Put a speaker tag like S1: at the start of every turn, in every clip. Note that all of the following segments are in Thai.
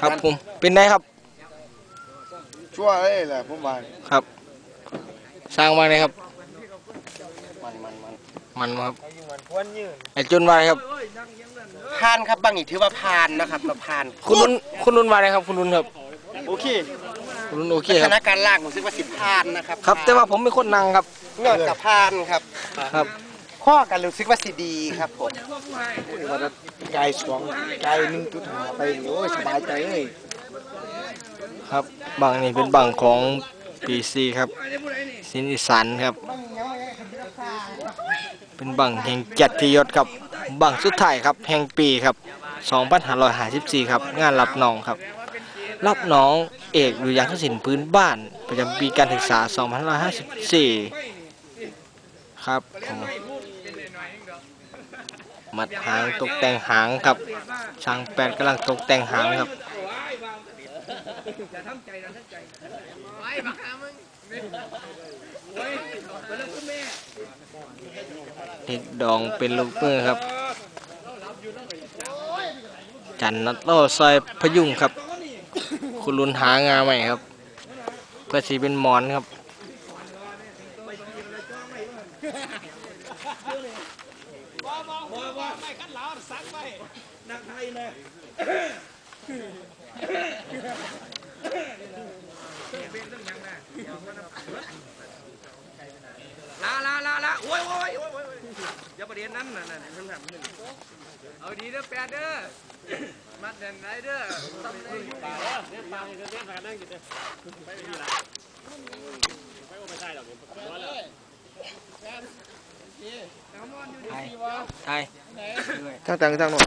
S1: ครับผมเป็นไงครับ
S2: ชั่วเลยแหละผมว่า
S1: ครับ สร้างมาเลยครับ
S2: มันมันมัน
S1: มันมาครับไอ้จุนมาเลยครับ
S2: พานครับบางอีกถือว่าพานนะครับเราพาน
S1: คุณนุ่นคุณนุ่นมาเลยครับ คุณนุ่นครับ
S2: โอเค
S1: คุณนุ่นโอเค
S2: ลัก
S1: ค
S2: ษ
S1: รับ
S2: ณะการลากผมคิดว่าสิบพานนะครับ
S1: ครับ แต่ว่าผมเป็นคนนั่งครับ
S2: เงื่อนกับพานครับ
S1: ครับ
S2: ข้อกันรู้สึกว่าสิดีครับผม
S3: ไก่สองไก่หนึ่งจุดหาไปโอ้ยสบายใจเลย
S1: ครับบังนี่เป็นบังของปีซีครับสินอีสานครับ เป็นบังแห่งเกียรติยศครับบังสุดท้ายครับแห่งปีครับ2554ครับงานรับน้องครับรับน้องเอกดุริยางคศิลป์พื้นบ้าน ประจำปีการศึกษา 2554 ครับผม มัดหางตกแต่งหางครับ ช่างแปดกำลังตกแต่งหางครับเด็กดองเป็นลูกมือครับ จันนัดโลซอยพยุงครับ คุณลุนหางาใหม่ครับ เพื่อสีเป็นหมอนครับ นักไทยนะ
S4: ลาลาลาลาโอ้ยโอ้ยโอ้ยโอ้ยอย่าประเด็นนั้นน่ะน่ะนั่นน่ะมันเอาดีเด้อแปดเด้อมัดเด่นไรเด้อทำได้อยู่ป่าเด้อเล่นป่าเล่นเล่นกันนั่งกินเด้อไปไม่ดีละไปโอ้ไม่ใช่หรอกผมว่าแล้ว
S1: ไทยไทา
S3: งต่างทางโน้น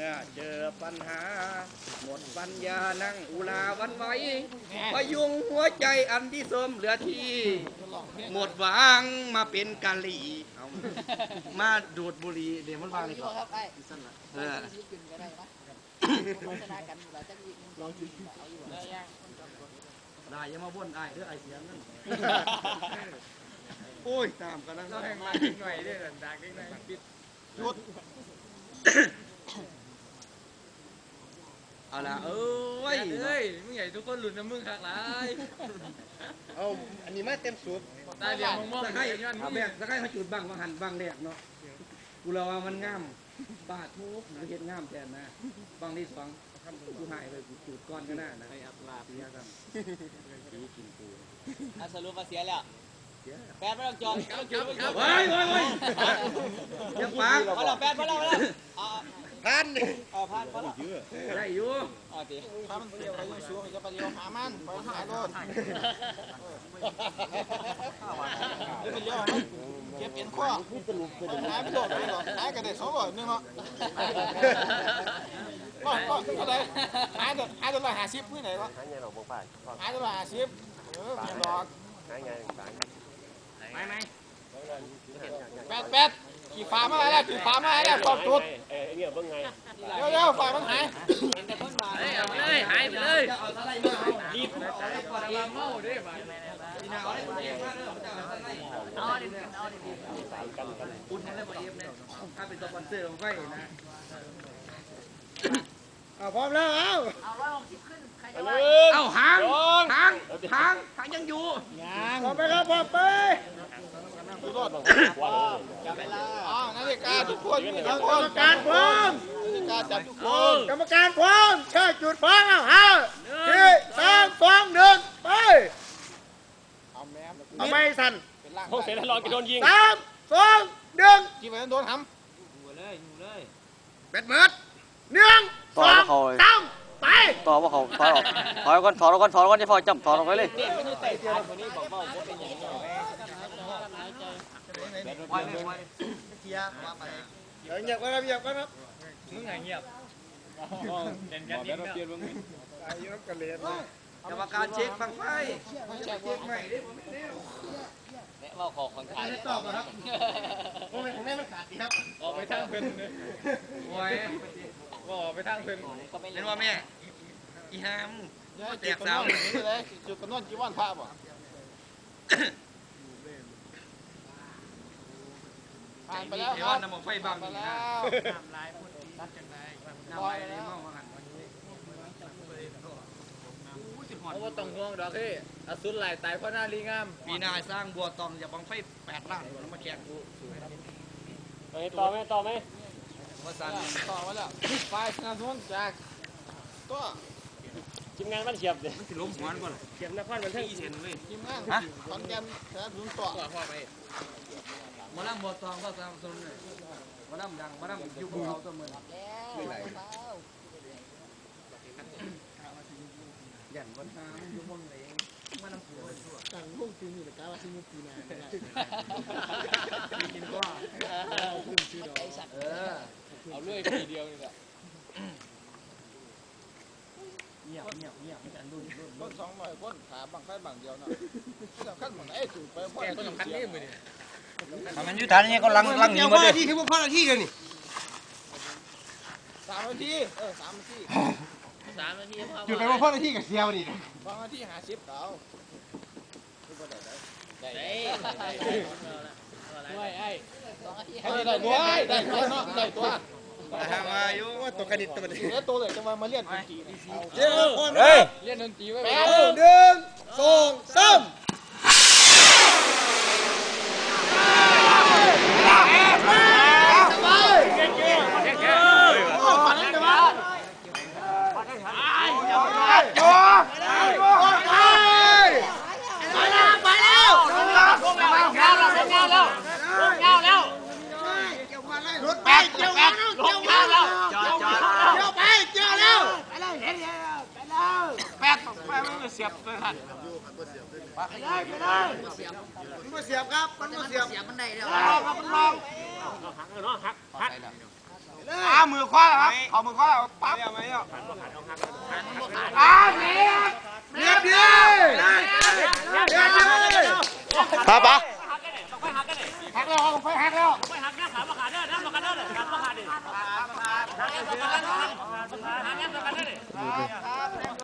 S2: มื่อ
S4: เจอปัญหา หมดปัญญานั่งอุลาวันไหวพยุงหัวใจอันที่เสริมเหลือที่ หมดหวังมาเป็นกะหรี่เอามาดูดบุหรี่เดี๋ยวมันวางเลยครับเออได้อยังมาบ่นไอ้เด้อไอ้เสียงนั่นโอ้ยตามกันนั่งแห้งลายหน่อยเด้อดักนิดหน่อยปิดจุด เอาละเอ้ยเอ้ยมึงใหญ่ทุกคนหลุดนะมึงคักหลาย
S2: เอาอันนี้มาเต็มสูตร
S4: ตาเดียวมองมองให้เอาแบกสักให้เขาจุดบังมาหันบังแรกเนาะกูเราว่ามันงามบาดทุกหนังเห็ดงามแทนนะบังที่สองกูหายเลยกูจุดก้อนก็น่านะไอ้อับลาปียกันปีกินปู
S5: อะสรุปว่าเสียแล้วแปดไม่ต้องจองไม่ต้องจองไม่ต้องจอง
S4: เฮ้ยเฮ้ยเฮ้ยยังปาก
S5: พอแล้วแปดพอแล้วพอแล้ว เอา
S2: พาน
S5: เอาผ่านพอแล้ว
S4: ได้อยู่
S5: อาดิ
S2: ถ้ามันเดียวไปอยู่สูงจะไปเลี้ยวหามันไปหารถ
S3: เดี๋ยวไปเลี้ยวให้เก็บเปลี่ยนข้อหายไปโดดเลยหรอหายกันเด็กสองร้อยนึงเนาะก็ก็อะไรหายตัวหายตัวละห้าสิบพื้นไหนวะหายไงหรอกบอกไปหายตัวละห้าสิบเออเปลี่ยนดอก
S4: ไม่ไม่
S3: แปดแปด ขี่ฟ้ามาแล้วขี่ฟ้ามาแล้วตอบจุดเร็วเร็วฝ่ายมันหาย
S5: เห็นแต่คนมา
S4: เฮ้ยเอาไปเลยหายไปเลยรีบถ้าเป็นสปอนเซอร์ของไฟนะ
S3: เอาพร้อมแล้วเอา
S4: เอาหางหางหางหางยังอยู่
S3: พร้อมไปครับพร้อมไปอ๋อนา ฬิกาทุกคนกรรมการพร้อมนาฬิกาจับทุกคนกรรมการพร้อมเชิญจุดพร้อมเอาห้าสี่สามสองหนึ่งไปเอาไม่สั่น
S5: พวกเสนาลอนก็โดนยิง
S3: สามสองหนึ่งกี่ไปโดนท
S5: หัวเลยหัวเลยำ
S3: เป็ดเมิดหนึ่งสองสามไป
S6: ต่อว่าเขาถอยออกถอยก่อนถอยก่อนถอยก่อนจะพอจำถอยออกไปเลย
S5: เนี่ยไม่ได้เตะ ขาคนนี้บอกว่าผมเป็นอย่างนี้
S3: เดี๋ยวเงียบกันครับเงียบกันครับ
S4: มึงไงเงียบ
S3: อายุกระเลียน
S4: กรรมการเช็คฟังไฟเช็คใหม่ดิ
S5: แม่ว่าขอของไทย
S3: ตอบครับโอ้ยของแม่มันขาดดีครับ
S2: ออกไปทางเพิ่น
S4: โอ้ย
S2: ออกไปทางเพิ่น
S5: ก็ไม่
S4: เป็นว่าแม่อีหาม
S3: แตกสาวนี่เลยจุดกระนวนจีวันพระบ่านไปแล้ว
S4: เดี๋
S3: ค
S4: ยว
S3: รับ
S4: น้ำมันไฟบัง
S3: ไป
S4: นี่
S3: แล้
S4: นะ
S3: ว
S4: น้ำลายเลยมองว่าหัน
S2: เพราะว่าต้องห่วงดอกเฮ้ยอสุรหลายตายเพราะหน้าลีงาม
S4: ปีหนาสร้างบัวตองอย่าบังไฟแปดล้านแล้วมาแข่งกู
S6: ต่อไหมต่อไหม
S4: ว่าสั่น
S3: ต่อมาแล้วไฟสนับสนุนจากตัว
S6: ทีมงานมันเฉียบเลย
S4: มันสิล้มหัวก่อน
S6: เฉียบนักพันมันเท่ง
S4: อีเซนเว้ย
S3: ทีมงานขอนแก่นสนับสนุนตัว
S4: มาล่ำบัวตองก็สามส่วนเลยมาล่ำดังมาล่ำอยู่กับเราตัวมือยันบนทางอยู่บนไหนมาน้ำผัว
S3: ตั้งวงปีนี้แต่กาว่าสิมุปีหน้า
S4: มีกินก็เออ
S2: เอาเรื่อยทีเดียวนี่แหละ
S4: เงียบเงียบเงียบไม่กันรุ่นรุ่น
S3: คนสองร้อยคนขาบังไฟบังเดียวเนาะสำคัญหมดไอ้จุดไปพ่อ
S2: แกก็สำคัญนี่มือนี่
S6: มันยุทธานี่ก็ลังลังหนีมาเลย
S3: ที่คือพวกพ่อหน้าที่กันนี่สามนาทีเออสามนาที
S5: สามนาทีพอ
S3: จุดไปพวกพ่อหน้าที่กับเซียวนี่สองนาทีหาสิบเก่า
S5: ได้ได้
S2: ด้วยไอ้
S5: สองนาที
S3: ได้ได้ตัวได้ได้ตัว ว่าตัวคณิตตัวนี้ตัวเลยจะมามาเรียนดนตรี
S4: เจ้าคน
S6: เฮ้ย
S2: เรียนดนตรีไว้
S3: แป๊บหนึ่งสาม รถไปเกี่ยวแล้วเกี่ยวแล้วเกี่ยวเกี่ยวไปเกี่ยวแล้วไปเลยเห็นไปแล้วแปดไปมัน เสียบเลยท่านไปเลยไปเลยมันมาเสียบครับ มันมาเสียบ
S5: เสียมันได้แล้ว
S3: ครับมันลองอ่ามือคว้าครับขอมือคว้าปั๊บอ่าเรียบเรียบเรียบเรียบ
S6: ปะปะ